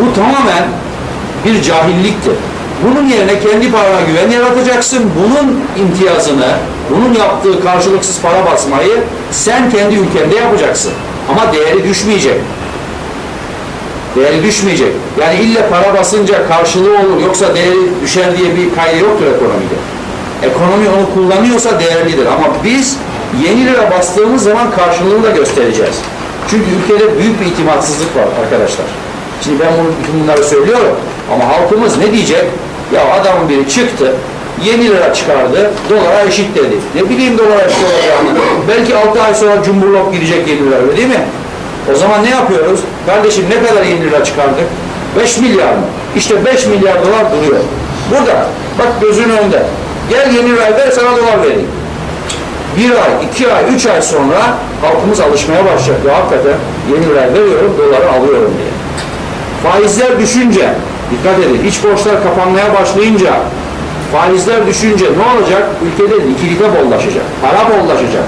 Bu tamamen bir cahilliktir. Bunun yerine kendi parana güven yaratacaksın. Bunun imtiyazını, bunun yaptığı karşılıksız para basmayı sen kendi ülkende yapacaksın. Ama değeri düşmeyecek. Değeri düşmeyecek. Yani illa para basınca karşılığı olur yoksa değeri düşer diye bir kaydı yoktur ekonomide. Ekonomi onu kullanıyorsa değerlidir. Ama biz yeni lira bastığımız zaman karşılığını da göstereceğiz. Çünkü ülkede büyük bir itimatsızlık var arkadaşlar. Şimdi ben bunu, bütün bunları söylüyorum ama halkımız ne diyecek? Ya adamın biri çıktı, yeni lira çıkardı, dolara eşit dedi. Ne bileyim dolara eşit olacağını. Belki 6 ay sonra cumburlop gidecek yeni lira öyle değil mi? O zaman ne yapıyoruz? Kardeşim ne kadar yeni lira çıkardık? 5 milyar mı? İşte 5 milyar dolar duruyor. Burada. Bak gözünün önünde. Gel yeni lira ver sana dolar vereyim. Bir ay, iki ay, üç ay sonra halkımız alışmaya başlayacak. Ya hakikaten yeni lira veriyorum, doları alıyorum diye. Faizler düşünce, dikkat edin, iç borçlar kapanmaya başlayınca, faizler düşünce ne olacak? Ülkede likidite bollaşacak, para bollaşacak.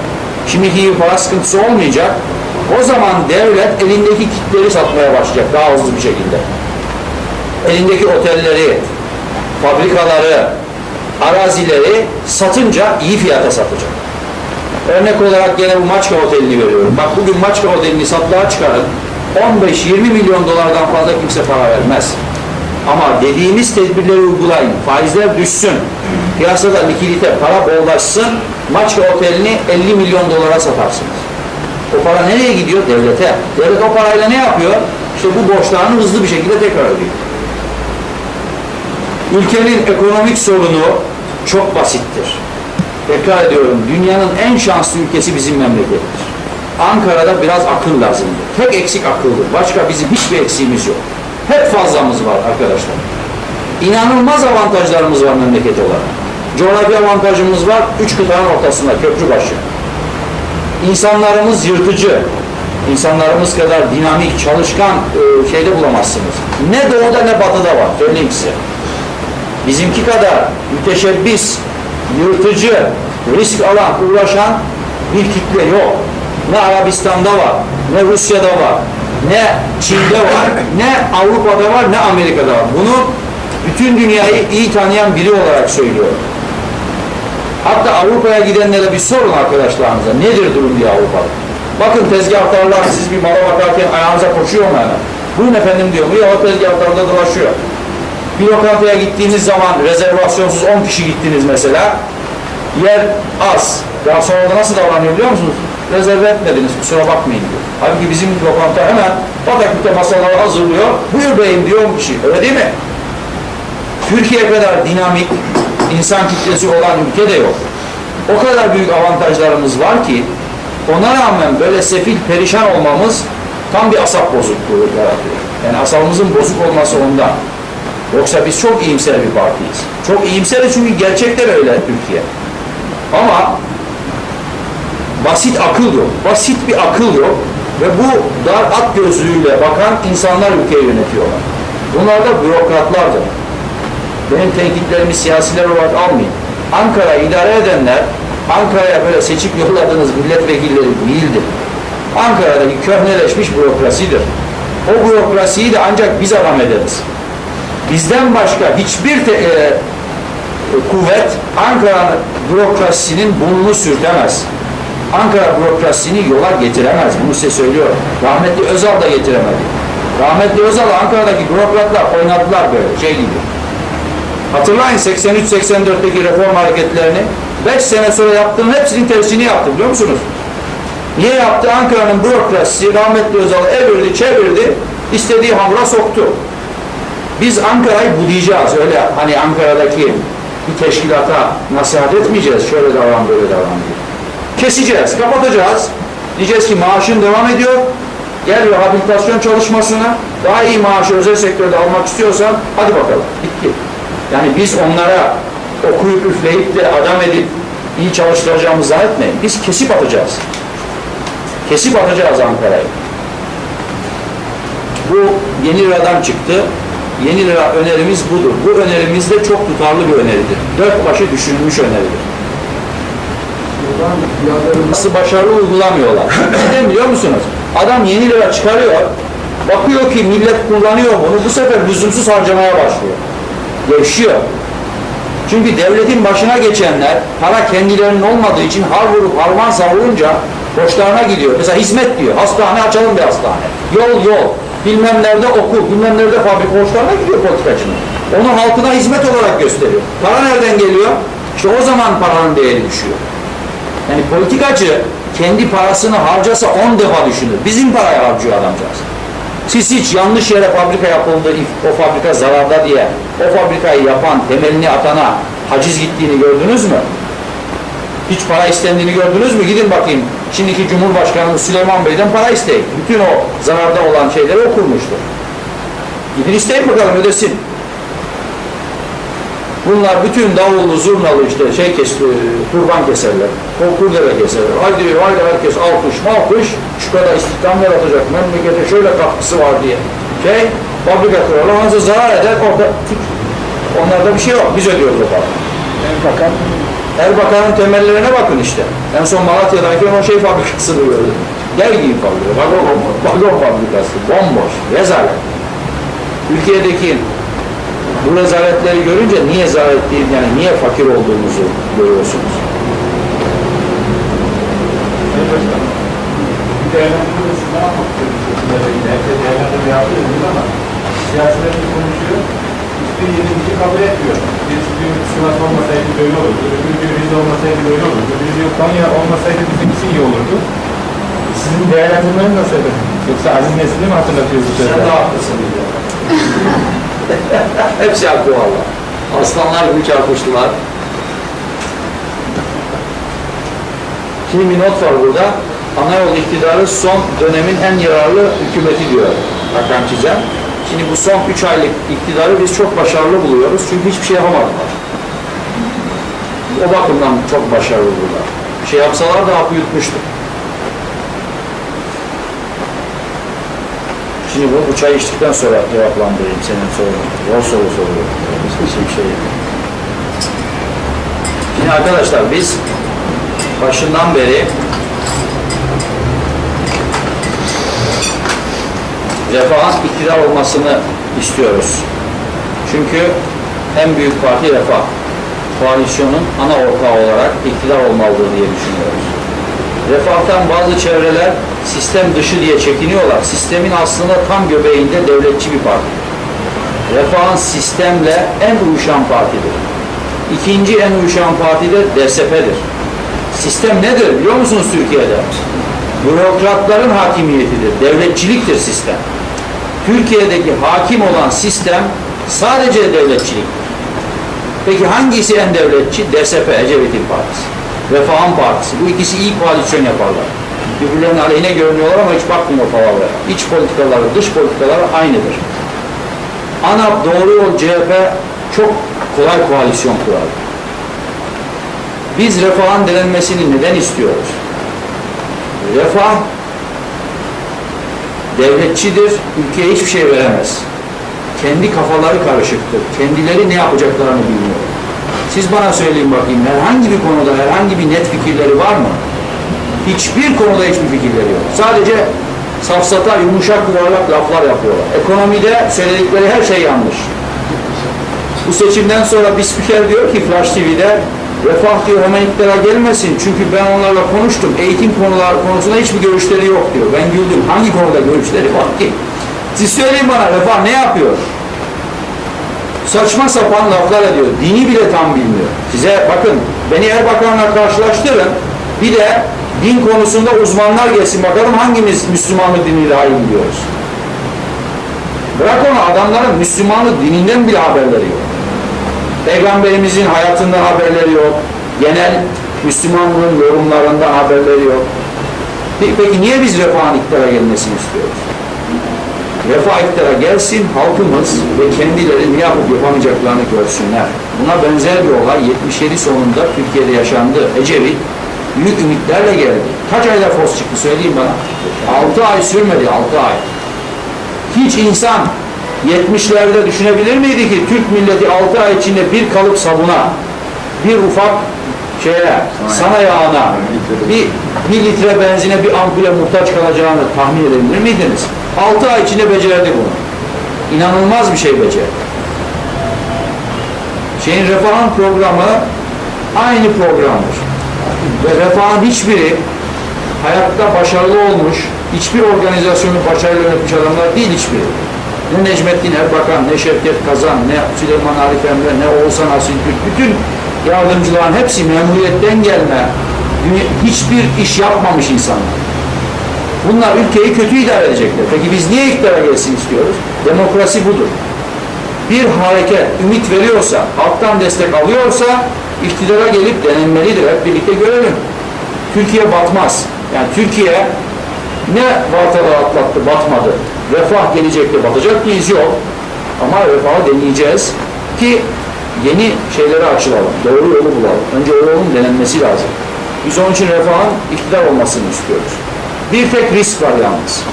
Şimdiki gibi para sıkıntısı olmayacak. O zaman devlet elindeki kitleri satmaya başlayacak daha hızlı bir şekilde. Elindeki otelleri, fabrikaları, arazileri satınca iyi fiyata satacak. Örnek olarak gene bu Maçka Oteli'ni veriyorum. Bak bugün Maçka Oteli'ni satlığa çıkarın. 15-20 milyon dolardan fazla kimse para vermez. Ama dediğimiz tedbirleri uygulayın. Faizler düşsün. Piyasada likidite, para bollaşsın. Maçka Oteli'ni 50 milyon dolara satarsınız. O para nereye gidiyor? Devlete. Devlet o parayla ne yapıyor? İşte bu borçlarını hızlı bir şekilde tekrar ödüyor. Ülkenin ekonomik sorunu çok basittir. Tekrar ediyorum, dünyanın en şanslı ülkesi bizim memlekettir. Ankara'da biraz akıl lazımdır. Tek eksik akıldır. Başka bizim hiçbir eksiğimiz yok. Hep fazlamız var arkadaşlar. İnanılmaz avantajlarımız var memleket olarak. Coğrafi avantajımız var. Üç kıtanın ortasında, köprü başı. İnsanlarımız yırtıcı. İnsanlarımız kadar dinamik, çalışkan e, şeyde bulamazsınız. Ne doğuda ne batıda var. Söyleyeyim size. Bizimki kadar müteşebbis, yırtıcı, risk alan, uğraşan bir kitle yok. Ne Arabistan'da var, ne Rusya'da var, ne Çin'de var, ne Avrupa'da var, ne Amerika'da var. Bunu bütün dünyayı iyi tanıyan biri olarak söylüyorum. Hatta Avrupa'ya gidenlere bir sorun arkadaşlarınıza. Nedir durum diye Avrupa'da. Bakın tezgahtarlar siz bir mala bakarken ayağınıza koşuyor mu hemen? Buyurun efendim diyor. Bu ya o tezgahtarda dolaşıyor. Bir lokantaya gittiğiniz zaman rezervasyonsuz 10 kişi gittiniz mesela. Yer az. Daha sonra da nasıl davranıyor biliyor musunuz? Rezerve etmediniz kusura bakmayın diyor. Halbuki bizim lokanta hemen Patakütte masaları hazırlıyor. Buyur beyim diyor 10 kişi. Öyle değil mi? Türkiye kadar dinamik insan kitlesi olan ülke de yok. O kadar büyük avantajlarımız var ki ona rağmen böyle sefil perişan olmamız tam bir asap bozukluğu yaratıyor. Yani asabımızın bozuk olması ondan. Yoksa biz çok iyimser bir partiyiz. Çok iyimseriz çünkü gerçekten öyle Türkiye. Ama basit akıl yok. Basit bir akıl yok. Ve bu dar at gözlüğüyle bakan insanlar ülkeyi yönetiyorlar. Bunlar da bürokratlardır. Benim tenkitlerimi siyasiler olarak almayın. Ankara idare edenler Ankara'ya böyle seçip yolladığınız milletvekilleri değildir. Ankara'daki köhneleşmiş bürokrasidir. O bürokrasiyi de ancak biz adam ederiz. Bizden başka hiçbir te- e, kuvvet Ankara'nın bürokrasisinin burnunu sürtemez. Ankara bürokrasisini yola getiremez. Bunu size söylüyorum. Rahmetli Özal da getiremedi. Rahmetli Özal Ankara'daki bürokratlar oynadılar böyle şey gibi. Hatırlayın 83-84'teki reform hareketlerini 5 sene sonra yaptığının hepsinin tersini yaptı biliyor musunuz? Niye yaptı? Ankara'nın bürokrasisi rahmetli Özal'ı evirdi, çevirdi, istediği hamura soktu. Biz Ankara'yı budayacağız. Öyle hani Ankara'daki bir teşkilata nasihat etmeyeceğiz. Şöyle davran, böyle davran diye. Keseceğiz, kapatacağız. Diyeceğiz ki maaşın devam ediyor. Gel rehabilitasyon çalışmasına daha iyi maaşı özel sektörde almak istiyorsan hadi bakalım. Bitti. Yani biz onlara okuyup üfleyip de adam edip iyi çalıştıracağımızı zannetmeyin. Biz kesip atacağız. Kesip atacağız Ankara'yı. Bu yeni liradan çıktı. Yeni lira önerimiz budur. Bu önerimiz de çok tutarlı bir öneridir. Dört başı düşünülmüş öneridir. Nasıl başarılı uygulamıyorlar. Neden biliyor musunuz? Adam yeni lira çıkarıyor. Bakıyor ki millet kullanıyor bunu, bu sefer lüzumsuz harcamaya başlıyor. Gevşiyor. Çünkü devletin başına geçenler para kendilerinin olmadığı için har vurup harman savurunca hoşlarına gidiyor. Mesela hizmet diyor. Hastane açalım bir hastane. Yol yol. Bilmem nerede okul, bilmem nerede fabrika hoşlarına gidiyor politikacının. Onu halkına hizmet olarak gösteriyor. Para nereden geliyor? İşte o zaman paranın değeri düşüyor. Yani politikacı kendi parasını harcasa 10 defa düşünür. Bizim parayı harcıyor adamcağız. Siz hiç yanlış yere fabrika yapıldı, o fabrika zararda diye o fabrikayı yapan, temelini atana haciz gittiğini gördünüz mü? Hiç para istendiğini gördünüz mü? Gidin bakayım. Şimdiki Cumhurbaşkanımız Süleyman Bey'den para isteyin. Bütün o zararda olan şeyleri okurmuştur. Gidin isteyin bakalım ödesin. Bunlar bütün davullu, zurnalı işte şey kes, e, kurban keserler, kurdele keserler. Haydi, haydi herkes alkış, malkış, şu kadar istihdam yaratacak, memlekete şöyle katkısı var diye. Şey, fabrika kurarlar, ondan zarar eder, orada tut. Onlarda bir şey yok, biz ödüyoruz o parayı. Erbakan Erbakan'ın temellerine bakın işte. En son Malatya'dayken o şey fabrikasını gördüm. Gel giyin fabrika, vagon, vagon fabrikası, bomboş, rezalet. Türkiye'deki bu rezaletleri görünce niye zalet değil, yani niye fakir olduğumuzu görüyorsunuz. Siyasilerimiz konuşuyor. Hiçbir yenilgiyi kabul etmiyor. Birisi diyor Sivas olmasaydı böyle olurdu. Öbürü diyor Rize olmasaydı böyle olurdu. Öbürü diyor Konya olmasaydı bizimkisi iyi olurdu. Sizin değerlendirmeniz nasıl efendim? Yoksa Aziz Nesin'i mi hatırlatıyor bu Sen de haklısın diye. Hepsi haklı valla. Aslanlar gibi çarpıştılar. Şimdi bir not var burada. Anayolu iktidarı son dönemin en yararlı hükümeti diyor Hakan Çizen. Şimdi bu son 3 aylık iktidarı biz çok başarılı buluyoruz. Çünkü hiçbir şey yapamadılar. O bakımdan çok başarılı bulurlar. Bir şey yapsalar da hapı yutmuştuk. Şimdi bu, bu çay içtikten sonra cevaplandırayım senin sorunu. Zor soru soruyorum. Hiçbir şey yok. Şimdi arkadaşlar biz başından beri refahın iktidar olmasını istiyoruz. Çünkü en büyük parti refah. Koalisyonun ana ortağı olarak iktidar olmalıdır diye düşünüyoruz. Refahtan bazı çevreler sistem dışı diye çekiniyorlar. Sistemin aslında tam göbeğinde devletçi bir parti. Refahın sistemle en uyuşan partidir. İkinci en uyuşan parti de DSP'dir. Sistem nedir biliyor musunuz Türkiye'de? Bürokratların hakimiyetidir, devletçiliktir sistem. Türkiye'deki hakim olan sistem sadece devletçiliktir. Peki hangisi en devletçi? DSP, Ecevit'in partisi. Refahın partisi. Bu ikisi iyi koalisyon yaparlar. Birbirlerinin aleyhine görünüyorlar ama hiç bakmıyor palavra. İç politikaları, dış politikaları aynıdır. ANAP, Doğru Yol, CHP çok kolay koalisyon kurar. Biz refahın denenmesini neden istiyoruz? Refah devletçidir, ülkeye hiçbir şey veremez. Kendi kafaları karışıktır. Kendileri ne yapacaklarını bilmiyor. Siz bana söyleyin bakayım herhangi bir konuda herhangi bir net fikirleri var mı? Hiçbir konuda hiçbir fikirleri yok. Sadece safsata, yumuşak yuvarlak laflar yapıyorlar. Ekonomide söyledikleri her şey yanlış. Bu seçimden sonra bir spiker diyor ki Flash TV'de refah diyor hemen iktidara gelmesin çünkü ben onlarla konuştum. Eğitim konular konusunda hiçbir görüşleri yok diyor. Ben güldüm. Hangi konuda görüşleri var ki? Siz söyleyin bana refah ne yapıyor? Saçma sapan laflar ediyor. Dini bile tam bilmiyor. Size bakın beni Erbakan'la karşılaştırın. Bir de din konusunda uzmanlar gelsin bakalım hangimiz Müslümanlık diniyle aynı biliyoruz. Bırak onu adamların Müslümanlık dininden bile haberleri yok. Peygamberimizin hayatından haberleri yok. Genel Müslümanlığın yorumlarından haberleri yok. Peki niye biz refahın iktidara gelmesini istiyoruz? Refah iktidara gelsin, halkımız ve kendileri ne yapıp yapamayacaklarını görsünler. Buna benzer bir olay 77 sonunda Türkiye'de yaşandı. Ecevit büyük ümitlerle geldi. Kaç ayda fos çıktı söyleyeyim bana. 6 ay sürmedi, 6 ay. Hiç insan 70'lerde düşünebilir miydi ki Türk milleti 6 ay içinde bir kalıp sabuna, bir ufak şeye, sana yağına, bir, bir litre benzine, bir ampule muhtaç kalacağını tahmin edebilir miydiniz? Altı ay içinde becerdi bunu. İnanılmaz bir şey becerdi. Şeyin refahın programı aynı programdır. Ve refahın hiçbiri hayatta başarılı olmuş, hiçbir organizasyonu başarılı yönetmiş adamlar değil hiçbiri. Ne Necmettin Erbakan, ne Şevket Kazan, ne Süleyman Arif Emre, ne Oğuzhan Asilgül, bütün yardımcıların hepsi memuriyetten gelme, hiçbir iş yapmamış insanlar. Bunlar ülkeyi kötü idare edecekler. Peki biz niye iktidara gelsin istiyoruz? Demokrasi budur. Bir hareket ümit veriyorsa, halktan destek alıyorsa iktidara gelip denenmelidir. Hep birlikte görelim. Türkiye batmaz. Yani Türkiye ne vartalar atlattı, batmadı. Refah gelecekte batacak iz yok. Ama refahı deneyeceğiz ki yeni şeylere açılalım. Doğru yolu bulalım. Önce yolun denenmesi lazım. Biz onun için refahın iktidar olmasını istiyoruz. Bir tek risk var yalnız.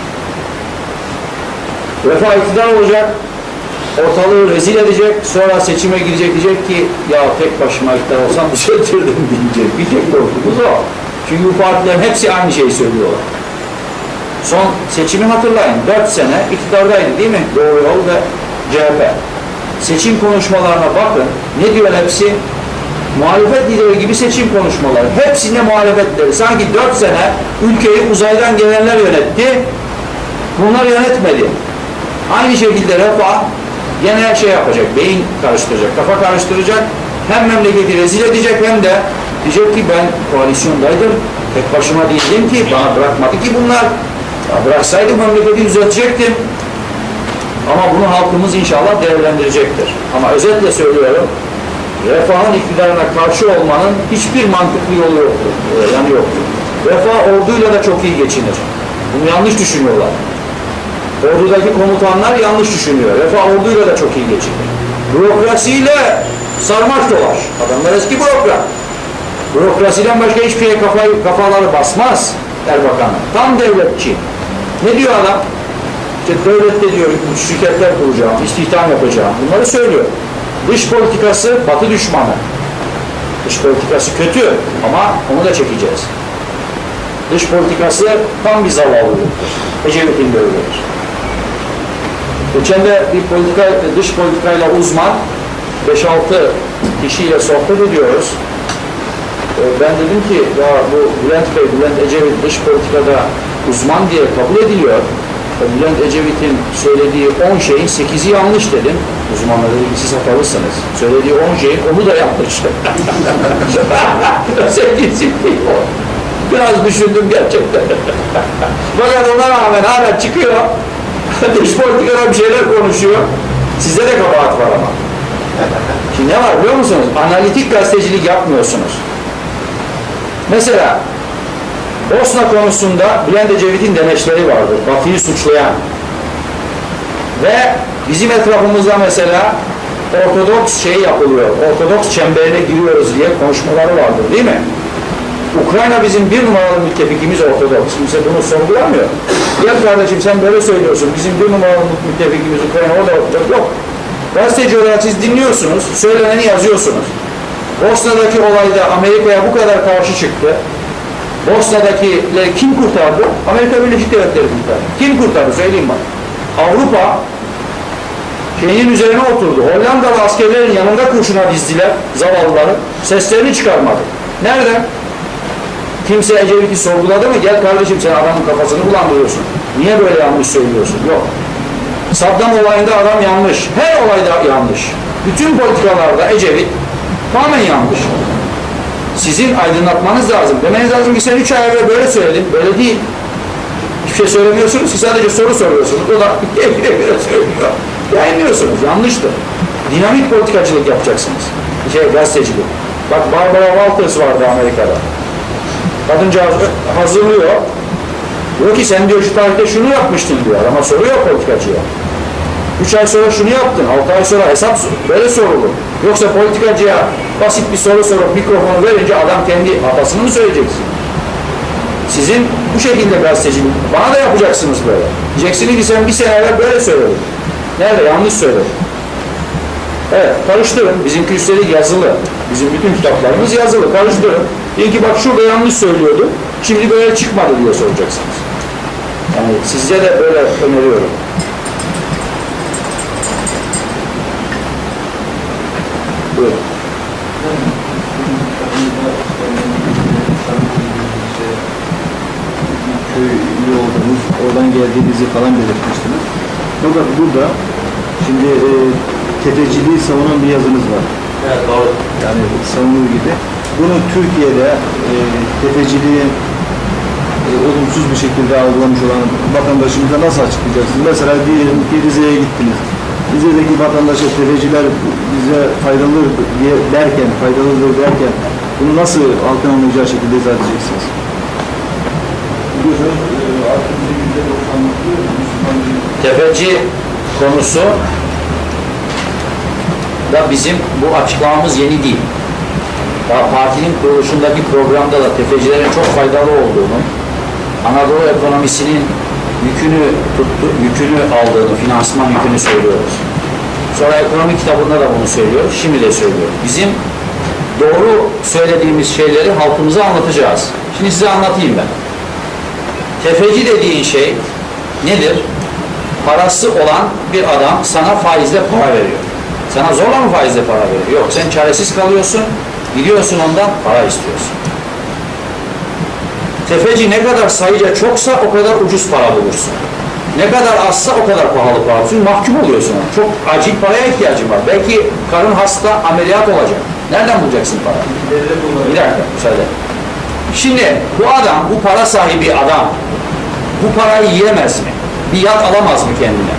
Refah iktidar olacak, ortalığı rezil edecek, sonra seçime girecek diyecek ki ya tek başıma iktidar olsam düzeltirdim diyecek. Bir tek korkumuz o. Çünkü bu partilerin hepsi aynı şeyi söylüyorlar. Son seçimi hatırlayın. 4 sene iktidardaydı değil mi? Doğru Yol ve CHP. Seçim konuşmalarına bakın. Ne diyor hepsi? Muhalefet lideri gibi seçim konuşmaları. Hepsinde muhalefet lideri. Sanki 4 sene ülkeyi uzaydan gelenler yönetti. Bunlar yönetmedi. Aynı şekilde refah gene şey yapacak, beyin karıştıracak, kafa karıştıracak. Hem memleketi rezil edecek hem de diyecek ki ben koalisyondaydım, tek başıma değildim ki, bana bırakmadı ki bunlar. Ya bıraksaydım memleketi düzeltecektim. Ama bunu halkımız inşallah değerlendirecektir. Ama özetle söylüyorum, refahın iktidarına karşı olmanın hiçbir mantıklı yolu yoktur, e, yanı yoktur. Refah orduyla da çok iyi geçinir. Bunu yanlış düşünüyorlar. Ordudaki komutanlar yanlış düşünüyor. Refah orduyla da çok iyi geçinir. Bürokrasiyle sarmaş dolaş. Adamlar eski bürokrat. Bürokrasiden başka hiçbir şeye kafayı, kafaları basmaz Erbakan. Tam devletçi. Ne diyor adam? İşte devlette diyor şirketler kuracağım, istihdam yapacağım. Bunları söylüyor. Dış politikası batı düşmanı. Dış politikası kötü ama onu da çekeceğiz. Dış politikası tam bir zavallılıktır. Ecevit'in görevlidir. Geçen de bir politika, dış politikayla uzman 5-6 kişiyle sohbet ediyoruz. Ee, Ben dedim ki ya bu Bülent Bey, Bülent Ecevit dış politikada uzman diye kabul ediliyor. Bülent Ecevit'in söylediği 10 şeyin 8'i yanlış dedim. Uzmanlar dedi siz hatalısınız. Söylediği 10 şeyin onu da yanlış. 8'i değil o. Biraz düşündüm gerçekten. Fakat ona rağmen hala çıkıyor. Dış politikada bir şeyler konuşuyor. Sizde de kabahat var ama. Şimdi ne var biliyor musunuz? Analitik gazetecilik yapmıyorsunuz. Mesela Bosna konusunda Bülent Ecevit'in demeçleri vardır. Batı'yı suçlayan. Ve bizim etrafımızda mesela Ortodoks şey yapılıyor. Ortodoks çemberine giriyoruz diye konuşmaları vardır değil mi? Ukrayna bizim bir numaralı müttefikimiz Ortodoks. Kimse bunu sorgulamıyor. Gel kardeşim sen böyle söylüyorsun. Bizim bir numaralı müttefikimiz Ukrayna orada Ortodoks. Yok. Gazeteci olarak siz dinliyorsunuz. Söyleneni yazıyorsunuz. Bosna'daki olayda Amerika'ya bu kadar karşı çıktı. Bosna'dakileri kim kurtardı? Amerika Birleşik Devletleri kurtardı. Kim kurtardı? Söyleyeyim bak. Avrupa şeyin üzerine oturdu. Hollandalı askerlerin yanında kurşuna dizdiler zavallıları. Seslerini çıkarmadı. Nereden? Kimse Ecevit'i sorguladı mı? Gel kardeşim sen adamın kafasını bulandırıyorsun. Niye böyle yanlış söylüyorsun? Yok. Saddam olayında adam yanlış. Her olayda yanlış. Bütün politikalarda Ecevit tamamen yanlış. Sizin aydınlatmanız lazım. Demeniz lazım ki sen üç ay evvel böyle söyledin. Böyle değil. Hiçbir şey söylemiyorsunuz ki sadece soru soruyorsunuz. O da söylüyor. Yayınlıyorsunuz. Yanlıştır. Dinamik politikacılık yapacaksınız. Şey, gazetecilik. Bak Barbara Walters vardı Amerika'da. Kadıncağız hazırlıyor. Diyor ki sen diyor şu tarihte şunu yapmıştın diyor. Ama soruyor politikacıya. Üç ay sonra şunu yaptın, altı ay sonra hesap böyle sorulur. Yoksa politikacıya basit bir soru sorup mikrofonu verince adam kendi hatasını mı söyleyeceksin? Sizin bu şekilde gazetecilik, bana da yapacaksınız böyle. Diyeceksiniz ki sen bir sene evvel böyle söyledin. Nerede? Yanlış söyledin. Evet, karıştırın. Bizimki üstelik yazılı. Bizim bütün kitaplarımız yazılı. Karıştırın. Deyin ki bak şurada yanlış söylüyordu. Şimdi böyle çıkmadı diye soracaksınız. Yani sizce de böyle öneriyorum. Buyurun. köy üye olduğunuz, oradan geldiğinizi falan belirtmiştiniz. Burada, burada şimdi e, tefeciliği savunan bir yazınız var. Evet, doğru. Yani savunur gibi. Bunu Türkiye'de e, tefeciliği e, olumsuz bir şekilde algılamış olan vatandaşımıza nasıl açıklayacaksınız? Mesela diyelim ki Rize'ye gittiniz. Rize'deki vatandaşa tefeciler bize faydalıdır diye derken, faydalıdır derken bunu nasıl halkın anlayacağı şekilde izah edeceksiniz? Biliyorsunuz e, artık Tefeci konusu da bizim bu açıklamamız yeni değil. Daha partinin kuruluşundaki programda da tefecilerin çok faydalı olduğunu, Anadolu ekonomisinin yükünü tuttu, yükünü aldığını, finansman yükünü söylüyoruz. Sonra ekonomi kitabında da bunu söylüyoruz, şimdi de söylüyoruz. Bizim doğru söylediğimiz şeyleri halkımıza anlatacağız. Şimdi size anlatayım ben. Tefeci dediğin şey nedir? Parası olan bir adam sana faizle para veriyor. Sana zorla mı faizle para veriyor? Yok sen çaresiz kalıyorsun, gidiyorsun ondan para istiyorsun. Tefeci ne kadar sayıca çoksa o kadar ucuz para bulursun. Ne kadar azsa o kadar pahalı para bulursun. Mahkum oluyorsun. Çok acil paraya ihtiyacın var. Belki karın hasta ameliyat olacak. Nereden bulacaksın para? Bir dakika müsaade. Şimdi bu adam, bu para sahibi adam bu parayı yiyemez mi? Bir yat alamaz mı kendine?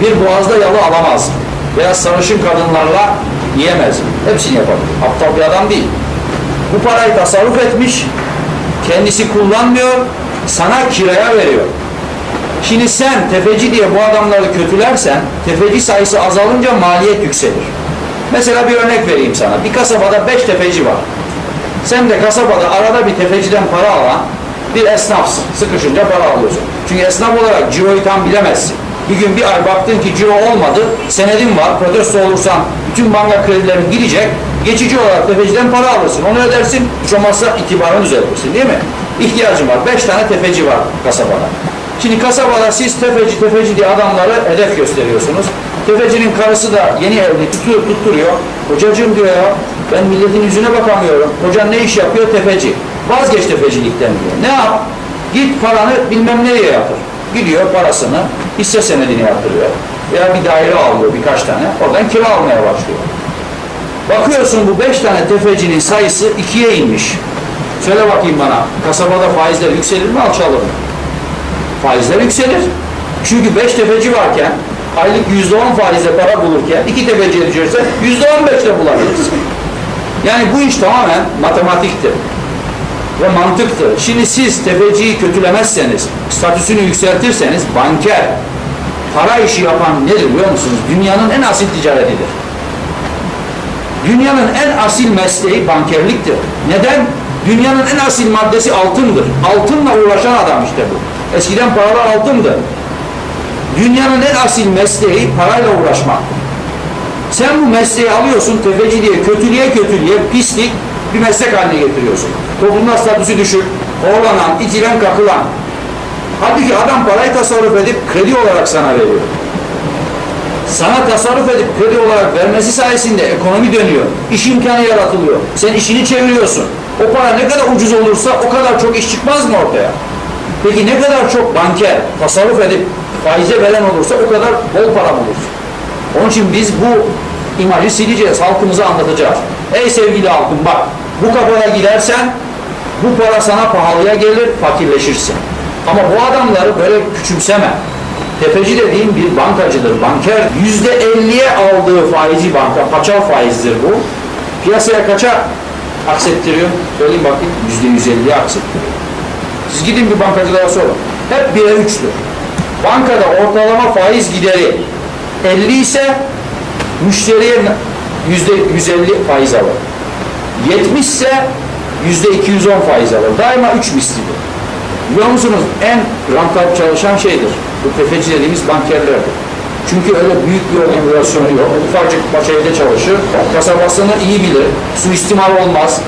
Bir boğazda yalı alamaz mı? Veya sarışın kadınlarla yiyemez mi? Hepsini yapabilir. Aptal bir adam değil. Bu parayı tasarruf etmiş, kendisi kullanmıyor, sana kiraya veriyor. Şimdi sen tefeci diye bu adamları kötülersen, tefeci sayısı azalınca maliyet yükselir. Mesela bir örnek vereyim sana. Bir kasabada beş tefeci var. Sen de kasabada arada bir tefeciden para alan bir esnafsın. Sıkışınca para alıyorsun. Çünkü esnaf olarak ciroyu tam bilemezsin. Bir gün bir ay baktın ki ciro olmadı, senedin var, protesto olursan bütün banka kredilerin gidecek, geçici olarak tefeciden para alırsın. Onu ödersin, hiç olmazsa itibarını düzeltirsin değil mi? İhtiyacın var. Beş tane tefeci var kasabada. Şimdi kasabada siz tefeci tefeci diye adamları hedef gösteriyorsunuz. Tefecinin karısı da yeni evli tutuyor, tutturuyor. Kocacığım diyor ya ben milletin yüzüne bakamıyorum. Kocan ne iş yapıyor? Tefeci. Vazgeç tefecilikten diyor. Ne yap? Git paranı bilmem nereye yatır. Gidiyor parasını hisse senedine yatırıyor. Veya bir daire alıyor birkaç tane. Oradan kira almaya başlıyor. Bakıyorsun bu beş tane tefecinin sayısı ikiye inmiş. Söyle bakayım bana kasabada faizler yükselir mi alçalır mı? faizler yükselir. Çünkü 5 tefeci varken aylık %10 faizle para bulurken iki tefeciye düşerse %15'le bulabilirsin. Yani bu iş tamamen matematiktir ve mantıktır. Şimdi siz tefeciyi kötülemezseniz, statüsünü yükseltirseniz banker, para işi yapan nedir biliyor musunuz? Dünyanın en asil ticaretidir. Dünyanın en asil mesleği bankerliktir. Neden? Dünyanın en asil maddesi altındır. Altınla uğraşan adam işte bu. Eskiden paralar altındı. Dünyanın en asil mesleği parayla uğraşmak. Sen bu mesleği alıyorsun tefeci diye kötülüğe kötülüğe pislik bir meslek haline getiriyorsun. Toplumda statüsü düşük, horlanan, itilen, kakılan. Halbuki adam parayı tasarruf edip kredi olarak sana veriyor. Sana tasarruf edip kredi olarak vermesi sayesinde ekonomi dönüyor. İş imkanı yaratılıyor. Sen işini çeviriyorsun. O para ne kadar ucuz olursa o kadar çok iş çıkmaz mı ortaya? Peki ne kadar çok banker tasarruf edip faize veren olursa o kadar bol para bulursun. Onun için biz bu imajı sileceğiz, halkımıza anlatacağız. Ey sevgili halkım bak, bu kafaya gidersen bu para sana pahalıya gelir, fakirleşirsin. Ama bu adamları böyle küçümseme. Tefeci dediğim bir bankacıdır, banker. Yüzde elliye aldığı faizi banka, paçal faizdir bu. Piyasaya kaça aksettiriyor? Söyleyeyim bakayım, yüzde yüz elliye aksettiriyor. Siz gidin bir bankacılara sorun. Hep 1'e 3'tür. Bankada ortalama faiz gideri 50 ise müşteriye yüzde 150 faiz alır. 70 ise yüzde 210 faiz alır. Daima 3 mislidir. Biliyor musunuz en rantable çalışan şeydir. Bu tefeci dediğimiz bankerlerdir. Çünkü öyle büyük bir organizasyonu yok. Ufacık şeyde çalışır. Kasabasını iyi bilir. Suistimal olmaz.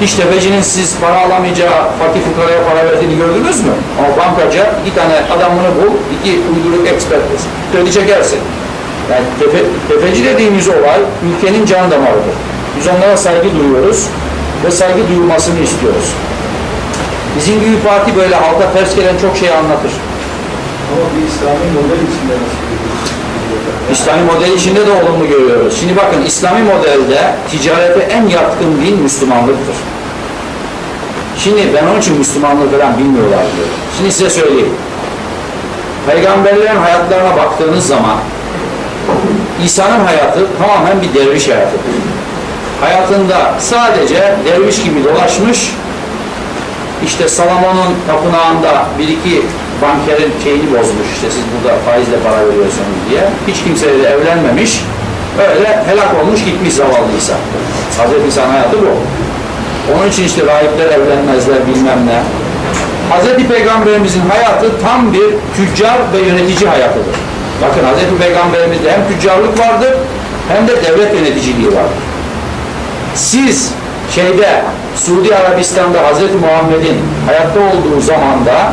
Hiç tefecinin siz para alamayacağı fakir fukaraya para verdiğini gördünüz mü? Ama bankacı iki tane adamını bul, iki uyduruk expert kredi çekersin. Yani tefe, tefeci dediğimiz olay ülkenin can damarıdır. Biz onlara saygı duyuyoruz ve saygı duyulmasını istiyoruz. Bizim gibi parti böyle halka ters gelen çok şey anlatır. Ama bir İslami model içinde nasıl? İslami model içinde de olumlu görüyoruz. Şimdi bakın İslami modelde ticarete en yatkın din Müslümanlıktır. Şimdi ben onun için Müslümanlığı falan bilmiyorlar diyor. Şimdi size söyleyeyim. Peygamberlerin hayatlarına baktığınız zaman İsa'nın hayatı tamamen bir derviş hayatıdır. Hayatında sadece derviş gibi dolaşmış, işte Salomon'un tapınağında bir iki bankerin şeyini bozmuş, işte siz burada faizle para veriyorsunuz diye. Hiç kimseyle evlenmemiş, öyle helak olmuş gitmiş zavallı İsa. Hazreti İsa'nın hayatı bu. Onun için işte rahipler evlenmezler bilmem ne. Hazreti Peygamberimizin hayatı tam bir tüccar ve yönetici hayatıdır. Bakın Hazreti Peygamberimizde hem tüccarlık vardır hem de devlet yöneticiliği vardır. Siz şeyde Suudi Arabistan'da Hazreti Muhammed'in hayatta olduğu zamanda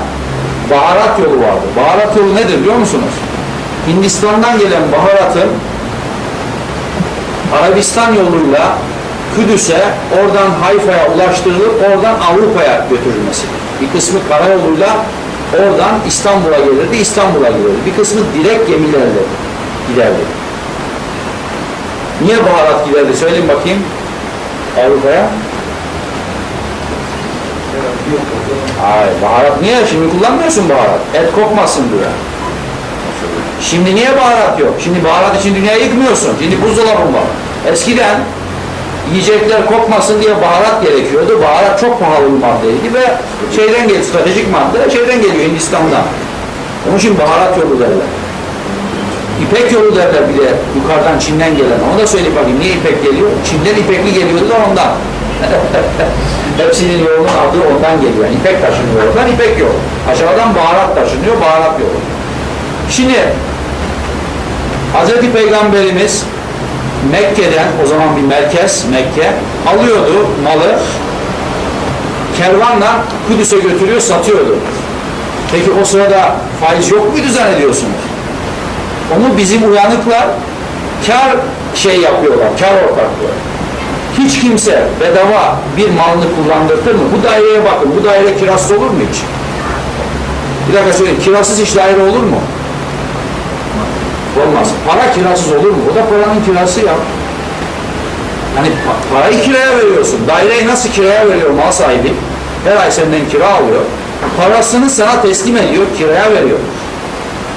baharat yolu vardı. Baharat yolu nedir biliyor musunuz? Hindistan'dan gelen baharatın Arabistan yoluyla Kudüs'e, oradan Hayfa'ya ulaştırılıp oradan Avrupa'ya götürülmesi. Bir kısmı karayoluyla oradan İstanbul'a gelirdi, İstanbul'a gelirdi. Bir kısmı direkt gemilerle giderdi. Niye baharat giderdi? Söyleyin bakayım. Avrupa'ya. Hayır, baharat niye? Şimdi kullanmıyorsun baharat. Et kokmasın diye. Şimdi niye baharat yok? Şimdi baharat için dünyayı yıkmıyorsun. Şimdi buzdolabın var. Eskiden yiyecekler kokmasın diye baharat gerekiyordu. Baharat çok pahalı bir maddeydi ve şeyden geliyor, stratejik madde şeyden geliyor Hindistan'dan. Onun için baharat yolu derler. İpek yolu derler bir de yukarıdan Çin'den gelen. Onu da söyleyeyim bakayım niye ipek geliyor? Çin'den ipekli geliyordu da ondan. Hepsinin yolunun adı ondan geliyor. Yani ipek taşınıyor oradan, ipek yolu. Aşağıdan baharat taşınıyor, baharat yolu. Şimdi Hz. Peygamberimiz Mekke'den, o zaman bir merkez Mekke, alıyordu malı, kervanla Kudüs'e götürüyor, satıyordu. Peki o sırada faiz yok muydu zannediyorsunuz? Onu bizim uyanıklar kar şey yapıyorlar, kar ortaklığı. Hiç kimse bedava bir malını kullandırtır mı? Bu daireye bakın, bu daire kirasız olur mu hiç? Bir dakika söyleyeyim, kirasız hiç daire olur mu? Olmaz. Para kirasız olur mu? O da paranın kirası ya. Hani pa- parayı kiraya veriyorsun. Daireyi nasıl kiraya veriyor mal sahibi? Her ay senden kira alıyor. Parasını sana teslim ediyor, kiraya veriyor.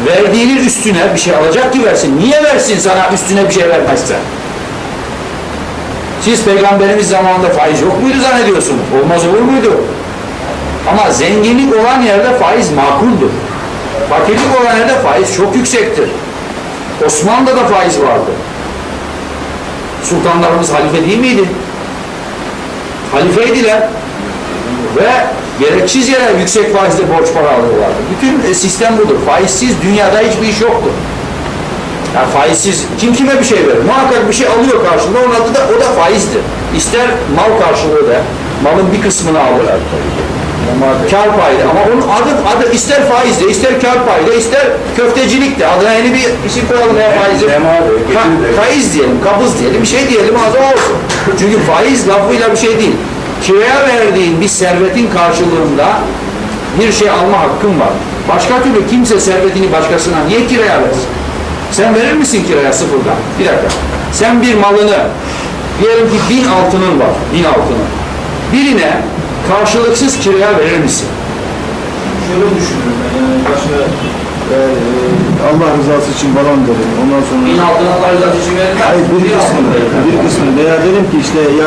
Verdiğinin üstüne bir şey alacak ki versin. Niye versin sana üstüne bir şey vermezse? Siz peygamberimiz zamanında faiz yok muydu zannediyorsunuz? Olmaz olur muydu? Ama zenginlik olan yerde faiz makuldür. Fakirlik olan yerde faiz çok yüksektir. Osmanlı'da da faiz vardı. Sultanlarımız halife değil miydi? Halifeydiler. Ve gereksiz yere yüksek faizle borç para alıyorlardı. Bütün e, sistem budur. Faizsiz dünyada hiçbir iş yoktur. Yani faizsiz kim kime bir şey verir? Muhakkak bir şey alıyor karşılığında. Onun adı da o da faizdir. İster mal karşılığı da malın bir kısmını alır. Kar payı ama onun adı, adı ister faizde, ister kar payı da, ister köftecilik de. Adına yeni bir isim koyalım ya faizi. Ka- faiz diyelim, kabız diyelim, bir şey diyelim adı olsun. Çünkü faiz lafıyla bir şey değil. Kiraya verdiğin bir servetin karşılığında bir şey alma hakkın var. Başka türlü kimse servetini başkasına niye kiraya versin? Sen verir misin kiraya sıfırdan? Bir dakika. Sen bir malını, diyelim ki bin altının var, bin altının. Birine karşılıksız kiraya verir misin? Şöyle düşünüyorum ben yani başka e, Allah rızası için falan derim. Ondan sonra Bin altına Allah rızası için verir? Hayır bir altın kısmını, bir kısmını veya derim ki işte ya